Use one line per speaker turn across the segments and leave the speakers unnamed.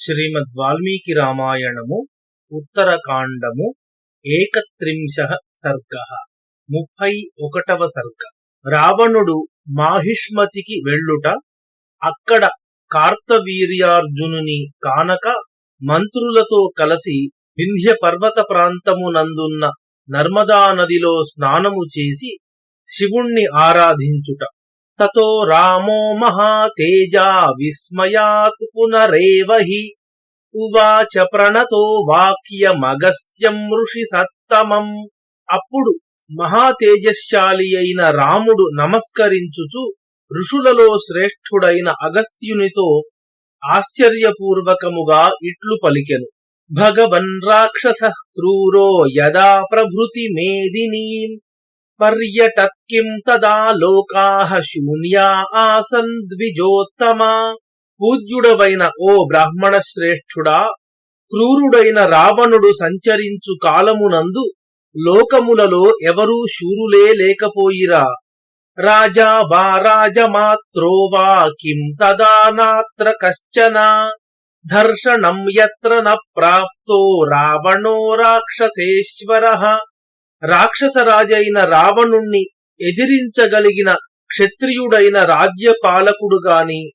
శ్రీమద్ వాల్మీకి రామాయణము ఉత్తరకాండము ఏకత్రింశ సర్గ ముప్పై ఒకటవ సర్గ రావణుడు మాహిష్మతికి వెళ్ళుట అక్కడ కార్తవీర్యార్జునుని కానక మంత్రులతో కలిసి వింధ్య పర్వత ప్రాంతమునందున్న నర్మదా నదిలో స్నానము చేసి శివుణ్ణి ఆరాధించుట. తతో రామో మహాతేజా విస్మయాత్ పునరేవ హి. ఉవాచ ప్రణతో వాక్యమగస్త్యం ఋషి సత్తమం. అప్పుడు మహాతేజశాలి అయిన రాముడు నమస్కరించుచు ఋషులలో శ్రేష్ఠుడైన అగస్త్యునితో ఆశ్చర్యపూర్వకముగా ఇట్లు పలికెను. భగవన్ రాక్షస క్రూరో యదా ప్రభృతి మేదినీం పర్యటత్కిం తదా లోకా శూన్యా ఆసన్ ద్విజోత్తమా. పూజ్యుడవైన ఓ బ్రాహ్మణ శ్రేష్ఠుడా క్రూరుడైన రావణుడు సంచరించు కాలమునందు లోకములలో ఎవరూ శూరులే లేకపోయిరా. రాజా వా రాజమాత్రో వా కిం తదా నాత్ర కశ్చన. దర్శనం యత్ర న ప్రాప్తో రావణో రాక్షసేశ్వర. రాక్షసరాజైన రావణుణ్ణి ఎదిరించగలిగిన క్షత్రియుడైన రాజ్యపాలకుడు గాని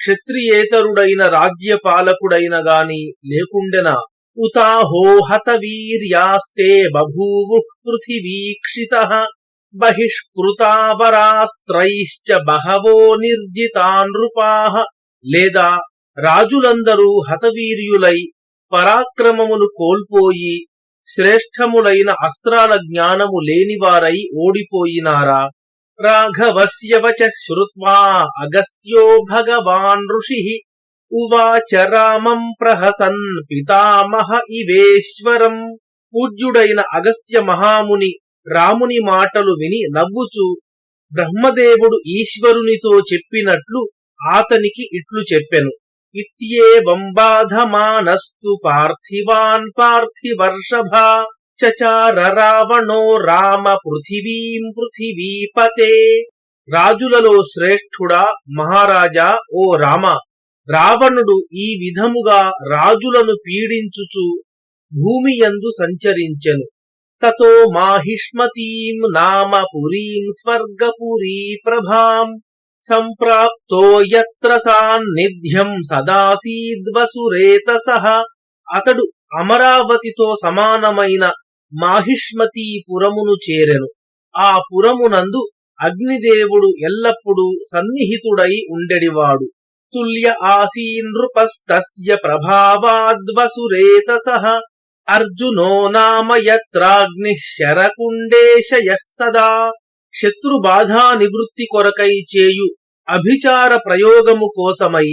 క్షత్రియేతరుడైన రాజ్యపాలకుడైన గాని లేకుండెన ఉతాహో హతవీర్యాస్తే బభూవు పృథివీక్షిత బహిష్కృతావరాస్త్రైశ్చ బహవో నిర్జితా లేదా రాజులందరూ హతవీర్యులై పరాక్రమమును కోల్పోయి శ్రేష్టములైన అస్త్రాల జ్ఞానము లేనివారై ఓడిపోయినారా? రాఘవస్యవచ శ్రుత్వా అగస్త్యో భగవాన్ ఋషి ఉవాచ రామం ప్రహసన్ పితామహ ఇవేశ్వరం పూజ్యుడైన అగస్త్య మహాముని రాముని మాటలు విని నవ్వుచు బ్రహ్మదేవుడు ఈశ్వరునితో చెప్పినట్లు ఆతనికి ఇట్లు చెప్పెను. ఇత్యేవం బాధమానస్తు పార్థివాన్ పార్థివర్షభ చచార రావణో రామ పృథివీం పృథివీపతే రాజులలో శ్రేష్ఠుడా మహారాజా ఓ రామ రావణుడు ఈ విధముగా రాజులను పీడించుచు భూమి యందు సంచరించెను. తతో మాహిష్మతీం నామ పురీం స్వర్గపురీ ప్రభాం. సంప్రాప్తో యత్ర సాన్నిధ్యం సదాసీద్వసురేతసః. అతడు అమరావతితో సమానమైన మాహిష్మతీపురమును చేరెను. ఆ పురమునందు అగ్నిదేవుడు ఎల్లప్పుడూ సన్నిహితుడై ఉండెడివాడు. తుల్య ఆసీనృపస్తస్య ప్రభావాద్వసురేతస. అర్జునో నామ యత్రాగ్ని శరకుండేశయ సదా. శత్రు బాధా నివృత్తి కొరకై చేయు అభిచార ప్రయోగము కోసమై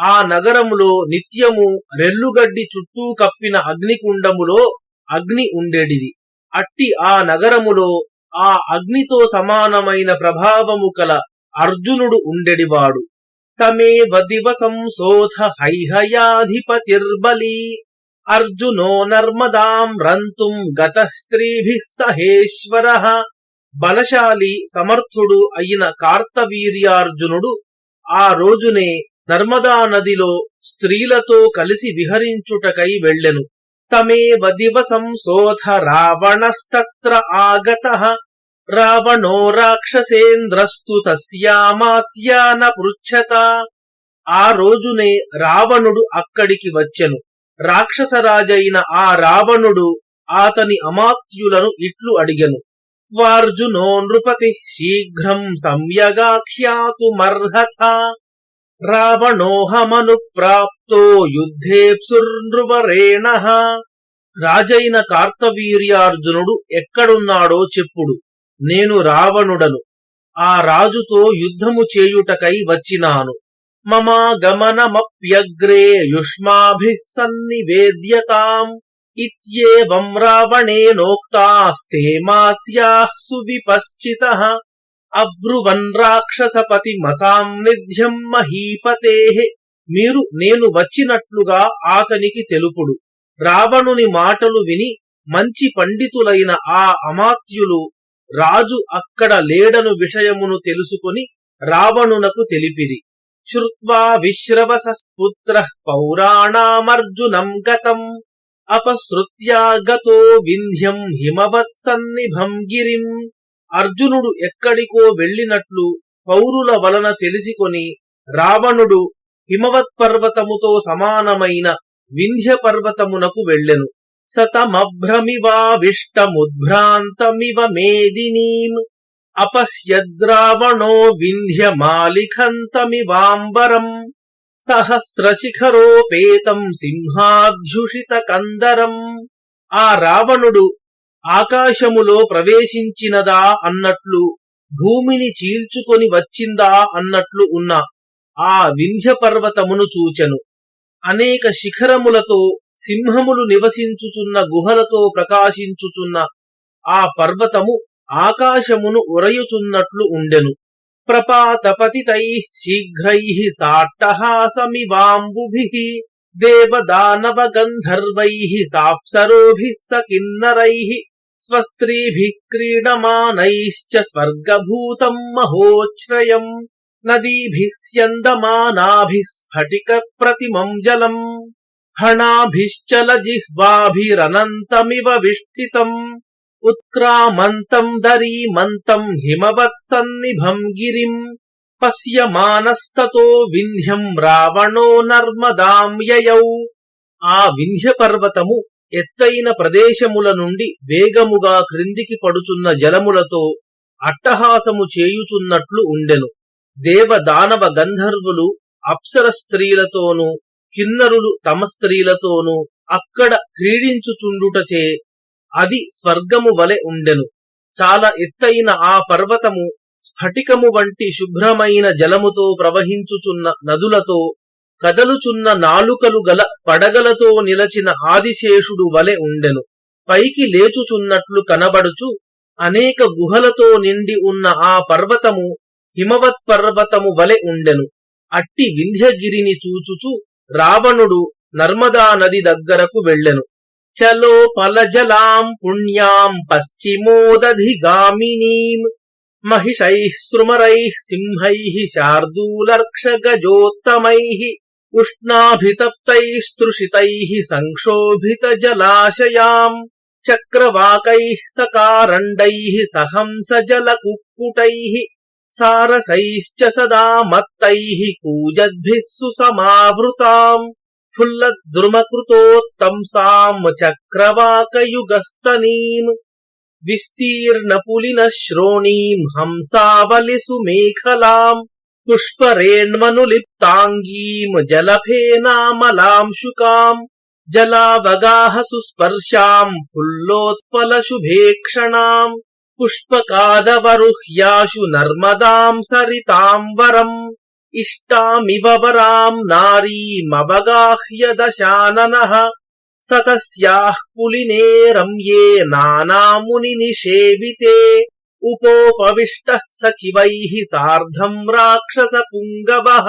ఆ నగరములో నిత్యము రెల్లుగడ్డి చుట్టూ కప్పిన అగ్నికుండములో అగ్ని ఉండేడిది. అట్టి ఆ నగరములో ఆ అగ్నితో సమానమైన ప్రభావము కల అర్జునుడు ఉండెడివాడు. తమేవ దివసం సోథ హైహయాధిపతిర్బలి. అర్జునో నర్మదాం రంతుం గత స్త్రీభి సహేశ్వర. బలశాలి సమర్థుడు అయిన కార్తవీర్యార్జునుడు ఆ రోజునే నర్మదా నదిలో స్త్రీలతో కలిసి విహరించుటకై వెళ్ళెను. తమేవ దివసం శోధ రావణస్తత్ర ఆగత. రావణో రాక్షసేంద్రస్తు తస్యామాత్యాన పృచ్ఛత. ఆ రోజునే రావణుడు అక్కడికి వచ్చెను. రాక్షసరాజైన ఆ రావణుడు ఆతని అమాత్యులను ఇట్లు అడిగెను. క్వార్జునో నృపతి శీఘ్రం సంయగాఖ్యాతుమర్హత. రావణోహమను ప్రాప్తో యుద్ధేప్సుర్నృవరేణ రాజైన కార్తవీర్యార్జునుడు ఎక్కడున్నాడో చెప్పుడు. నేను రావణుడను. ఆ రాజుతో యుద్ధము చేయుటకై వచ్చినాను. మమాగమనమప్యగ్రే యుష్మాభిः సన్నివేద్యతాం ఇత్యేవం రావణేనోక్తాస్తే మాత్యాః సువిపశ్చితః అబ్రువన్ రాక్షసపతిమసాం నిధ్యం మహీపతేః మీరు నేను వచ్చినట్లుగా ఆతనికి తెలుపుడు రావణుని మాటలు విని మంచి పండితులైన ఆ అమాత్యులు రాజు అక్కడ లేడను విషయమును తెలుసుకుని రావణునకు తెలిపిరి శ్రుత్వా విశ్రవస పుత్ర పౌరాణామర్జునం గతం అపశ్రుత్యాగతో వింధ్యం హిమవత్సన్నిభం గిరిం. అర్జునుడు ఎక్కడికో వెళ్ళినట్లు పౌరుల వలన తెలిసికొని రావణుడు హిమవత్ పర్వతముతో సమానమైన వింధ్య పర్వతమునకు వెళ్ళెను. సతమభ్రమివావిష్టముద్భ్రాంతమివ మేదినీం అపశ్యద్రావణో వింధ్యమాలిఖంతమివాంబరం. సహస్రశిఖరోపేతం సింహాధ్యుషిత కందరం ఆ రావణుడు ఆకాశములో ప్రవేశించినదా అన్నట్లు భూమిని చీల్చుకొని వచ్చిందా అన్నట్లు ఉన్న ఆ వింధ్య పర్వతమును చూచెను. అనేక శిఖరములతో సింహములు నివసించుచున్న గుహలతో ప్రకాశించుచున్న ఆ పర్వతము ఆకాశమును ఉరయుచున్నట్లు ఉండెను. ప్రపాతపతితై శీఘ్రై సాట్టహాసమివాంబుభి దేవదానవ గంధర్వై సాప్సరోభి సకిన్నరై స్వస్త్రీభి క్రీడమానైశ్చ స్వర్గభూతం మహోచ్రయం నదీభి స్యందమానాభి స్ఫటిక ప్రతిమం జలం ఫణాభిశ్చల జిహ్వాభిరనంతమివ విష్ఠితం ఉత్క్రామంతం దరీమంతం హిమవత్సన్నిభం గిరిం పశ్యమానస్తతో వింధ్యం రావణో నర్మదాం యయౌ. ఆ వింధ్య పర్వతము ఎత్తైన ప్రదేశముల నుండి వేగముగా క్రిందికి పడుచున్న జలములతో అట్టహాసము చేయుచున్నట్లు ఉండెను. దేవ దానవ గంధర్వులు అప్సర స్త్రీలతోనూ కిన్నరులు తమ స్త్రీలతోనూ అక్కడ క్రీడించుచుండుటచే అది స్వర్గము వలె ఉండెను. చాలా ఎత్తైన ఆ పర్వతము స్ఫటికము వంటి శుభ్రమైన జలముతో ప్రవహించుచున్న నదులతో కదలుచున్న నాలుకలు గల పడగలతో నిలచిన ఆదిశేషుడు వలె ఉండెను. పైకి లేచుచున్నట్లు కనబడుచు అనేక గుహలతో నిండి ఉన్న ఆ పర్వతము హిమవత్ పర్వతము వలె ఉండెను. అట్టి వింధ్యగిరిని చూచుచు రావణుడు నర్మదా నది దగ్గరకు వెళ్ళెను. చలో పలజలాం పుణ్యాం పశ్చిమోదధిగామినీం महिषैः सृमरैः सिंहैः शार्दूलर्क्षगजोत्तमैः उष्णाभितप्तैस्तृषितैः सङ्क्षोभितजलाशयाम् चक्रवाकैः सकारण्डैः सहंसजलकुक्कुटैः सारसैश्च सदा मत्तैः कूजद्भिः सुसमावृताम् ఫుల్ల ద్రుమకృతోత్తంసాం చక్రవాకయుగస్తనీం విస్తీర్ణపులిన శ్రోణీం హంసావలిసు మేఖలాం పుష్పరేణ్మనులిప్తాంగీం జలఫేనామలాంశుకాం జలావగాహ సుస్పర్శాం ఫుల్లోత్పల శుభేక్షణాం పుష్పకాదవరుహ్యాశు నర్మదాం సరితాంబరం ఇష్టామివ వరాం నారీమవగాహ్య దశాననః సతస్యాః పులినే రమ్యే నానాముని నిషేవితే ఉపోపవిష్టః సచివైః సార్ధం రాక్షస పుంగవః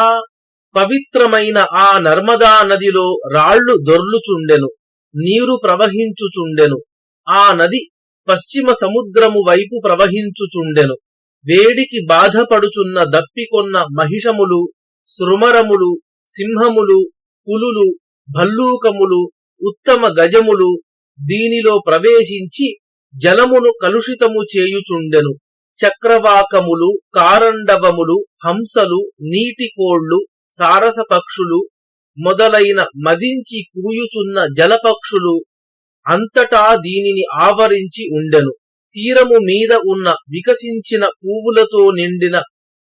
పవిత్రమైన ఆ నర్మదా నదిలో రాళ్ళు దొర్లుచుండెను నీరు ప్రవహించుచుండెను ఆ నది పశ్చిమ సముద్రము వైపు ప్రవహించుచుండెను. వేడికి బాధపడుచున్న దప్పికొన్న మహిషములు సృమరములు సింహములు పులులు భల్లూకములు ఉత్తమ గజములు దీనిలో ప్రవేశించి జలమును కలుషితము చేయుచుండెను. చక్రవాకములు కారండవములు హంసలు నీటికోళ్ళు సారస పక్షులు మొదలైన మదించి కూయుచున్న జలపక్షులు అంతటా దీనిని ఆవరించి ఉండెను. తీరము మీద ఉన్న వికసించిన పువ్వులతో నిండిన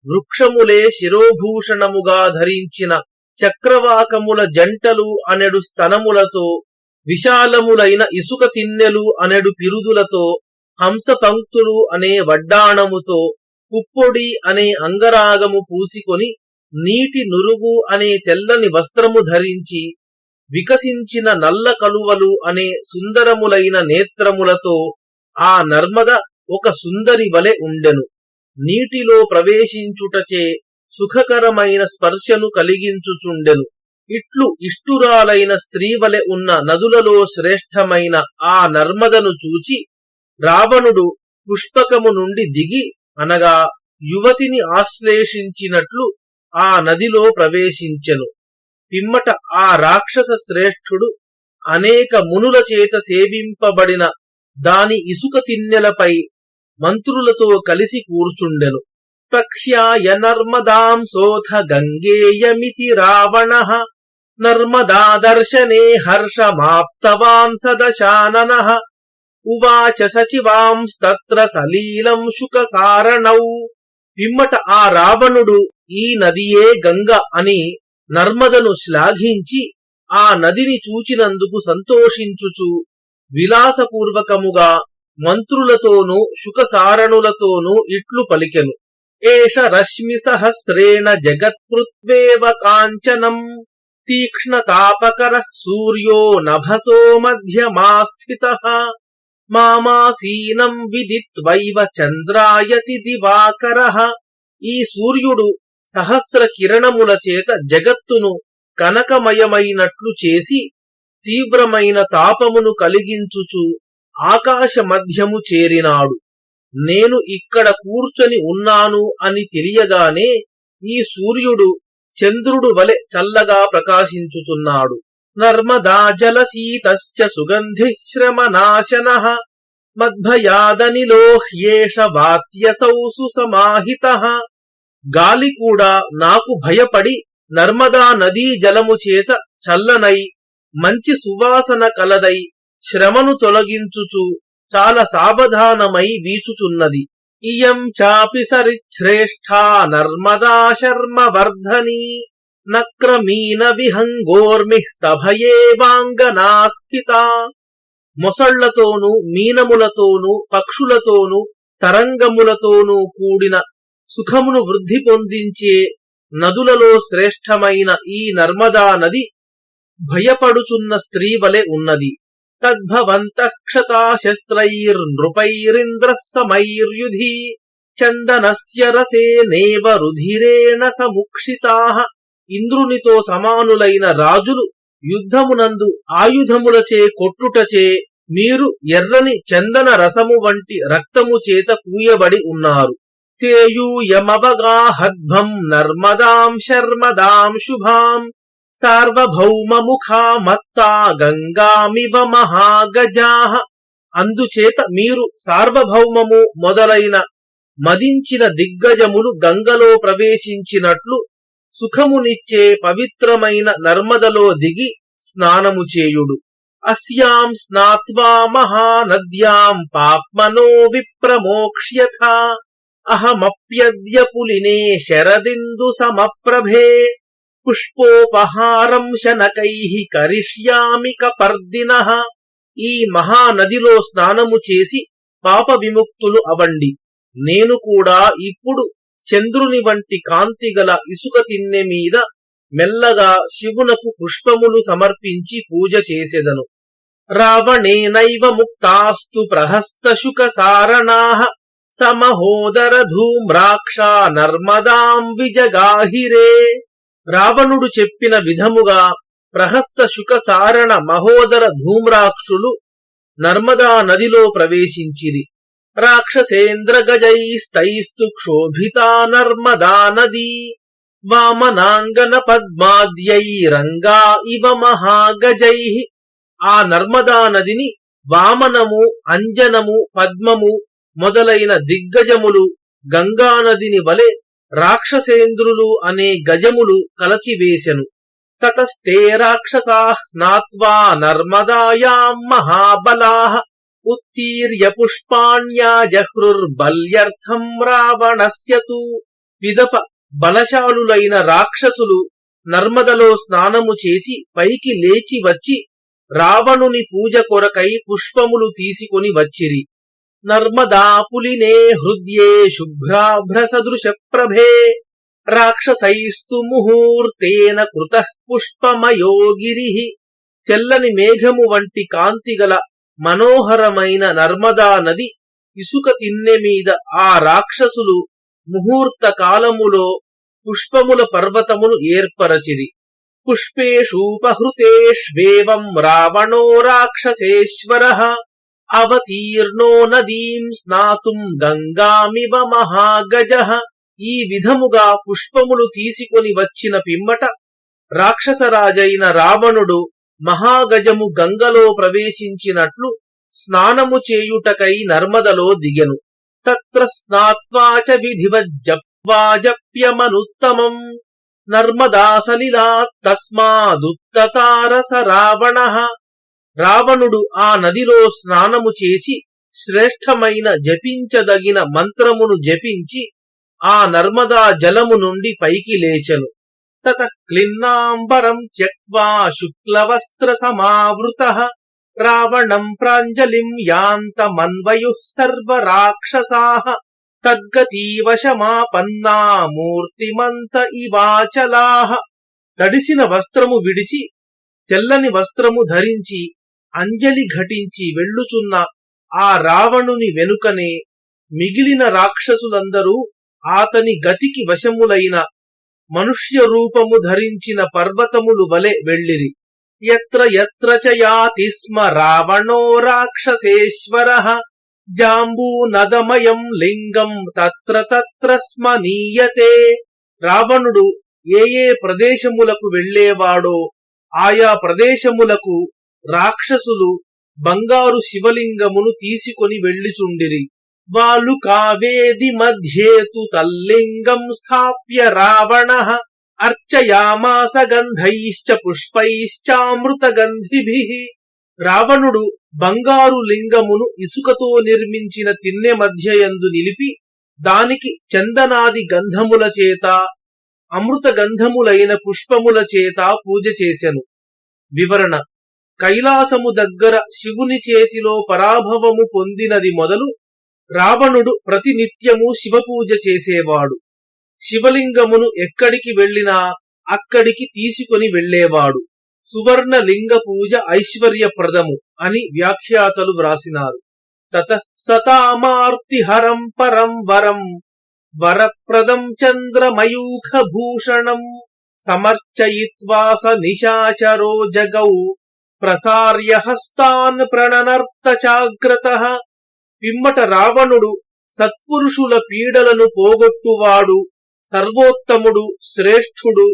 వృక్షములే శిరోభూషణముగా ధరించిన చక్రవాకముల జంటలు అనెడు స్తనములతో విశాలములైన ఇసుక తిన్నెలు అనెడు పిరుదులతో హంసపంక్తులు అనే వడ్డాణముతో పుప్పొడి అనే అంగరాగము పూసికొని నీటి నురుగు అనే తెల్లని వస్త్రము ధరించి వికసించిన నల్ల కలువలు అనే సుందరములైన నేత్రములతో ఆ నర్మద ఒక సుందరి వలె ఉండెను. నీటిలో ప్రవేశించుటచే సుఖకరమైన స్పర్శను కలిగించుచుండెను. ఇట్లు ఇష్టురాలైన స్త్రీ వలె ఉన్న నదులలో శ్రేష్టమైన ఆ నర్మదను చూచి రావణుడు పుష్పకము నుండి దిగి అనగా యువతిని ఆశ్లేషించినట్లు ఆ నదిలో ప్రవేశించెను. పిమ్మట ఆ రాక్షస శ్రేష్ఠుడు అనేక మునుల చేత సేవింపబడిన దాని ఇసుక తిన్నెలపై మంత్రులతో కలిసి కూర్చుండెను. ప్రఖ్యాయ నర్మదాం సోథ గంగేయమితి రావణ నర్మదా దర్శనే హర్షమాప్తవాన్ సదశానన ఉవాచ సచివాంస్తత్ర సలీలం శుకసారణౌ. పిమ్మట ఆ రావణుడు ఈ నదియే గంగ అని నర్మదను శ్లాఘించి ఆ నదిని చూచినందుకు సంతోషించుచు విలాసపూర్వకముగా మంత్రులతోనూ శుకసారణులతోనూ ఇట్లు పలికెను. ఏష రశ్మి సహస్రేణ జగత్కృత్వేవ కాంచనం తీక్ష్ణతాపకర సూర్యో నభసో మధ్యమాస్థిత మామాసీనం విదిత్వైవ చంద్రాయతి దివాకర ఈ సూర్యుడు సహస్ర కిరణముల చేత జగత్తును కనకమయమైనట్లు చేసి తీవ్రమైన తాపమును కలిగించుచు ఆకాశ మధ్యము చేరినాడు. నేను ఇక్కడ కూర్చొని ఉన్నాను అని తెలియగానే ఈ సూర్యుడు చంద్రుడు వలె చల్లగా ప్రకాశించుచున్నాడు. నర్మదా జలశీతశ్చ సుగంధి శ్రమనాశన మద్భయాదనిలోహ్యేష వాత్యసౌసు సమాహిత గాలి కూడా నాకు భయపడి నర్మదా నదీ జలము చేత చల్లనై మంచి సువాసన కలదై శ్రమను తొలగించుచు చాలా సావధానమై వీచుచున్నది. ఇయం చాపి సరిశ్రేష్టా నర్మదా శర్మ వర్ధని నక్రమీన విహంగోర్మి సభయేవాంగనాస్థిత మొసళ్ళతోనూ మీనములతోనూ పక్షులతోనూ తరంగములతోనూ కూడిన సుఖమును వృద్ధి పొందించే నదులలో శ్రేష్టమైన ఈ నర్మదా నది భయపడుచున్న స్త్రీ వలె ఉన్నది. తద్భవంతక్షతాశస్త్రైర్నృపైరింద్రస్సమైర్యుధి. క్షతాశస్త్రైర్నృపైరింద్రः సమైర్యుధి చందనస్య రసేనేవ రుధిరేణ సముక్షితా. ఇంద్రునితో సమానులైన రాజులు యుద్ధమునందు ఆయుధములచే కొట్టుటచే మీరు ఎర్రని చందన రసము వంటి రక్తము చేత కూయబడి ఉన్నారు. తేయూయమవగాహద్భం నర్మదాం శర్మదాం శుభాం. సార్వభౌమముఖా మత్తా గంగామివ మహాగజాహ అందుచేత మీరు సార్వభౌమము మొదలైన మదించిన దిగ్గజములు గంగలో ప్రవేశించినట్లు సుఖమునిచ్చే పవిత్రమైన నర్మదలో దిగి స్నానము చేయుడు. అస్యాం స్నాత్వా మహానద్యాం పాప్మనో విప్రమోక్ష్యథ. అహమప్యద్య పులినే శరదిందు సమప్రభే. పుష్పోపహారం శనకై కరిష్యామి కపర్దిన. ఈ మహానదిలో స్నానము చేసి పాప విముక్తులు అవండి నేను కూడా ఇప్పుడు చంద్రుని వంటి కాంతి గల ఇసుక తిన్నె మీద మెల్లగా శివునకు పుష్పములు సమర్పించి పూజ చేసెదను. రావణేనైవ ముక్తాస్తు ప్రహస్త శుక సారణా. సమహోదర ధూమ్రాక్ష నర్మదాం విజగాహిరే రావణుడు చెప్పిన విధముగా ప్రహస్త శుకసారణ మహోదర ధూమ్రాక్షులు నర్మదా నదిలో ప్రవేశించిరి. రాక్షసేంద్ర గజైస్తైస్తు క్షోభితా నర్మదా నదీ. వామనాంగన పద్మాద్యై రంగా ఇవ మహాగజై. ఆ నర్మదా నదిని వామనము అంజనము పద్మము మొదలైన దిగ్గజములు గంగానదిని వలె రాక్షసేంద్రులు అనే గజములు కలచివేశను తతస్తే రాక్షసా స్నాత్వా నర్మదాయాం మహాబలా ఉత్తీర్య పుష్పాణ్యా పుష్పాణ్యాజహృర్బల్యర్థం రావణస్యతు. విదప బలశాలులైన రాక్షసులు నర్మదలో స్నానము చేసి పైకి లేచి వచ్చి రావణుని పూజ కొరకై పుష్పములు తీసుకొని వచ్చిరి. నర్మదా పులినే హృద్యే శుభ్రాభ్ర సదృశ ప్రభే రాక్షసైస్తు ముహూర్తేన కృత పుష్పమయో గిరి తెల్లని మేఘము వంటి కాంతిగల మనోహరమైన నర్మదా నది ఇసుక తిన్నె మీద ఆ రాక్షసులు ముహూర్త కాలములో పుష్పముల పర్వతమును ఏర్పరచిరి. పుష్పేషూపహృతేష్వేవం రావణో రాక్షసేశ్వర అవతీర్ణో నదీం స్నాతుం గంగామివ మహాగజ. ఈ విధముగా పుష్పములు తీసుకొని వచ్చిన పిమ్మట రాక్షసరాజైన రావణుడు మహాగజము గంగలో ప్రవేశించినట్లు స్నానము చేయుటకై నర్మదలో దిగెను. తత్ర స్నాత్వాచ విధివజ్జప్వాజప్యమనుత్తమం నర్మదా సలిలా తస్మాదుత్తతారస రావణ. రావణుడు ఆ నదిలో స్నానము చేసి శ్రేష్టమైన జపించదగిన మంత్రమును జపించి ఆ నర్మదా జలము నుండి పైకి లేచెను. తత క్లిన్నాంబరం త్యక్వా శుక్లవస్త్ర సమావృత రావణం ప్రాంజలిం యాంతమన్వయు సర్వరాక్షసాః తద్గతీవశమాపన్నా మూర్తిమంత ఇవాచలా. తడిసిన వస్త్రము విడిచి తెల్లని వస్త్రము ధరించి అంజలి ఘటించి వెళ్ళుచున్న ఆ రావణుని వెనుకనే మిగిలిన రాక్షసులందరూ ఆతని గతికి వశములైన మనుష్య రూపము ధరించిన పర్వతములు వలె వెళ్ళిరి. ఎత్ర ఎత్ర చ స్మ రావణో రాక్షసేశ్వర జాంబూనదమయం లింగం తత్ర తత్ర స్మ నీయతే. రావణుడు ఏ ఏ ప్రదేశములకు వెళ్ళేవాడో ఆయా ప్రదేశములకు రాక్షసులు బంగారు శివలింగమును తీసుకొని వెళ్ళిచుండిరి. వాళ్ళు కావేది మధ్యేతు తల్లింగం స్థాప్య రావణ అర్చయామాస గంధైశ్చ పుష్పైశ్చామృత గంధిభి రావణుడు బంగారు లింగమును ఇసుకతో నిర్మించిన తిన్నె మధ్యయందు నిలిపి దానికి చందనాది గంధముల చేత అమృత గంధములైన పుష్పముల చేత పూజ చేశను వివరణ కైలాసము దగ్గర శివుని చేతిలో పరాభవము పొందినది మొదలు రావణుడు ప్రతినిత్యము శివపూజ చేసేవాడు. శివలింగమును ఎక్కడికి వెళ్ళినా అక్కడికి తీసుకొని వెళ్ళేవాడు సువర్ణ లింగ పూజ ఐశ్వర్యప్రదము అని వ్యాఖ్యాతలు వ్రాసినారు. తత సతామార్తిహరం పరం వరం వరప్రదం చంద్రమయూఖ భూషణం సమర్చయిత్వా స నిశాచరో జగౌ ప్రసార్య హస్తాన్ ప్రణనర్త చాగ్రత పిమ్మట రావణుడు సత్పురుషుల పీడలను పోగొట్టువాడు సర్వోత్తముడు శ్రేష్ఠుడు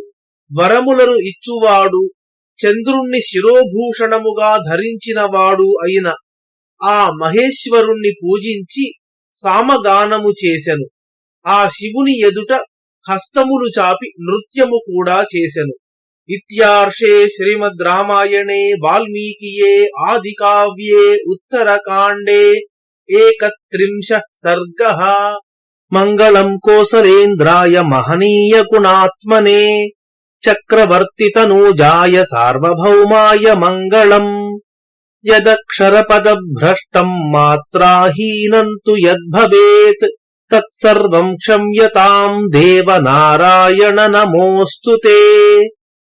వరములను ఇచ్చువాడు చంద్రుణ్ణి శిరోభూషణముగా ధరించినవాడు అయిన ఆ మహేశ్వరుణ్ణి పూజించి సామగానము చేసెను. ఆ శివుని ఎదుట హస్తములు చాపి నృత్యము కూడా చేసెను. ఇత్యార్షే శ్రీమద్ రామాయణే వాల్మీకియే ఆది కావ్యే ఉత్తరకాండే ఏకత్రింశ సర్గ మంగళం కోసలేంద్రాయ మహనీయ గుణాత్మనే చక్రవర్తి తనూజాయ సార్వభౌమాయ మంగళం యదక్షరపదభ్రష్టం మాత్రాహీనం తు యద్భవేత్ తత్సర్వం క్షమ్యతాం దేవ నారాయణ నమోస్తు